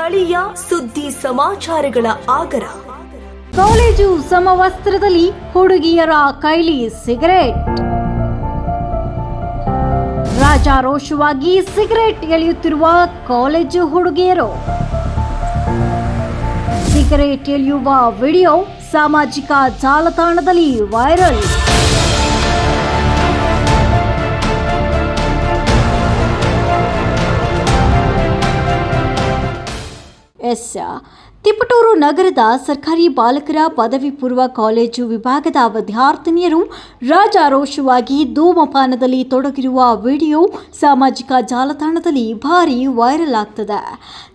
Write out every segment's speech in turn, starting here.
ಸ್ಥಳೀಯ ಸುದ್ದಿ ಸಮಾಚಾರಗಳ ಆಗರ. ಕಾಲೇಜು ಸಮವಸ್ತ್ರದಲ್ಲಿ ಹುಡುಗಿಯರ ಕೈಲಿ ಸಿಗರೆಟ್. ರಾಜಾರೋಷವಾಗಿ ಸಿಗರೆಟ್ ಎಳೆಯುತ್ತಿರುವ ಕಾಲೇಜು ಹುಡುಗಿಯರು. ಸಿಗರೆಟ್ ಎಳೆಯುವ ವಿಡಿಯೋ ಸಾಮಾಜಿಕ ಜಾಲತಾಣದಲ್ಲಿ ವೈರಲ್. ಎಸ್. ತಿಪಟೂರು ನಗರದ ಸರ್ಕಾರಿ ಬಾಲಕರ ಪದವಿ ಪೂರ್ವ ಕಾಲೇಜು ವಿಭಾಗದ ವಿದ್ಯಾರ್ಥಿನಿಯರು ರಾಜಾರೋಷವಾಗಿ ಧೂಮಪಾನದಲ್ಲಿ ತೊಡಗಿರುವ ವಿಡಿಯೋ ಸಾಮಾಜಿಕ ಜಾಲತಾಣದಲ್ಲಿ ಭಾರೀ ವೈರಲ್ ಆಗ್ತದೆ.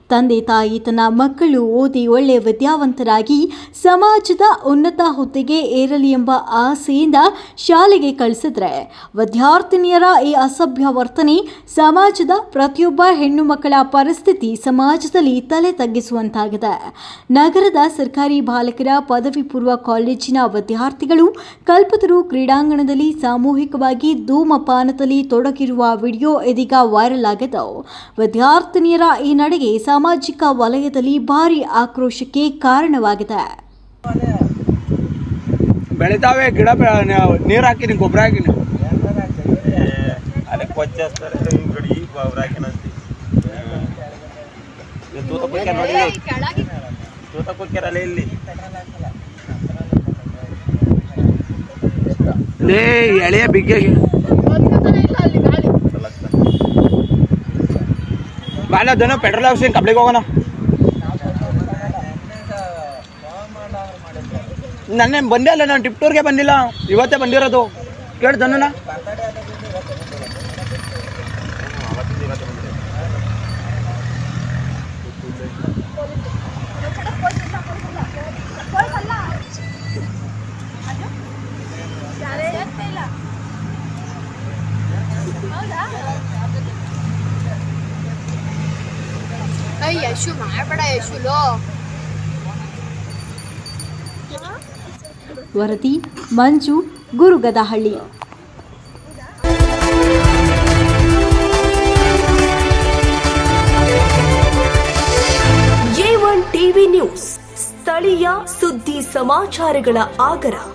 ತಂದೆ ತಾಯಿ ತನ್ನ ಮಕ್ಕಳು ಓದಿ ಒಳ್ಳೆಯ ವಿದ್ಯಾವಂತರಾಗಿ ಸಮಾಜದ ಉನ್ನತ ಹುದ್ದೆಗೆ ಏರಲಿ ಎಂಬ ಆಸೆಯಿಂದ ಶಾಲೆಗೆ ಕಳಿಸಿದ್ರೆ ವಿದ್ಯಾರ್ಥಿನಿಯರ ಈ ಅಸಭ್ಯ ವರ್ತನೆ ಸಮಾಜದ ಪ್ರತಿಯೊಬ್ಬ ಹೆಣ್ಣು ಮಕ್ಕಳ ಪರಿಸ್ಥಿತಿ ಸಮಾಜದಲ್ಲಿ ತಲೆ ತಗ್ಗಿಸುವಂತಾಗಿದೆ. ನಗರದ ಸರ್ಕಾರಿ ಬಾಲಕರ ಪದವಿ ಪೂರ್ವ ಕಾಲೇಜಿನ ವಿದ್ಯಾರ್ಥಿಗಳು ಕಲ್ಪತರು ಕ್ರೀಡಾಂಗಣದಲ್ಲಿ ಸಾಮೂಹಿಕವಾಗಿ ಧೂಮಪಾನದಲ್ಲಿ ತೊಡಗಿರುವ ವಿಡಿಯೋ ಇದೀಗ ವೈರಲ್ ಆಗಿದ್ದವು ವಿದ್ಯಾರ್ಥಿನಿಯರ ಈ ನಡೆಗೆ ಸಾಮಾಜಿಕ ವಲಯದಲ್ಲಿ ಭಾರಿ ಆಕ್ರೋಶಕ್ಕೆ ಕಾರಣವಾಗಿದೆ ಬೆಳಿತಾವೆ ಗಿಡ ನೀರು ಹಾಕಿನಿ ಗೊಬ್ಬರ ಹಾಕಿನಿ ಅದೇ ಕೊಚ್ಚೇಸ್ತಾರೆ ಗಡಿ ಗೊಬ್ಬರ ಹಾಕಿನಂತಿ ತೂತ ಕುಕ್ಕ್ಯಾರ ನೋಡಿ ತೂತ ಕುಕ್ಕ್ಯಾರಲ್ಲ ಇಲ್ಲಿ ಲೇ ಎಳೆಯ ಬಿಗ್ಗೆ ಬಾಲ ದನ ಪೆಟ್ರೋಲ್ ಹಾಕ್ಸಿ ಕಬ್ಳಿಗೆ ಹೋಗೋಣ. ನನ್ನೇನು ಬಂದೇ ಅಲ್ಲ ನಾನು ಟಿಪ್ ಟೂರ್ಗೆ ಬಂದಿಲ್ಲ. ಇವತ್ತೇ ಬಂದಿರೋದು. ಕೇಳಿ ವರದಿ Manju Gurugadahalli. A one TV news ಸ್ಥಳೀಯ ಸುದ್ದಿ ಸಮಾಚಾರಗಳ ಆಗರ.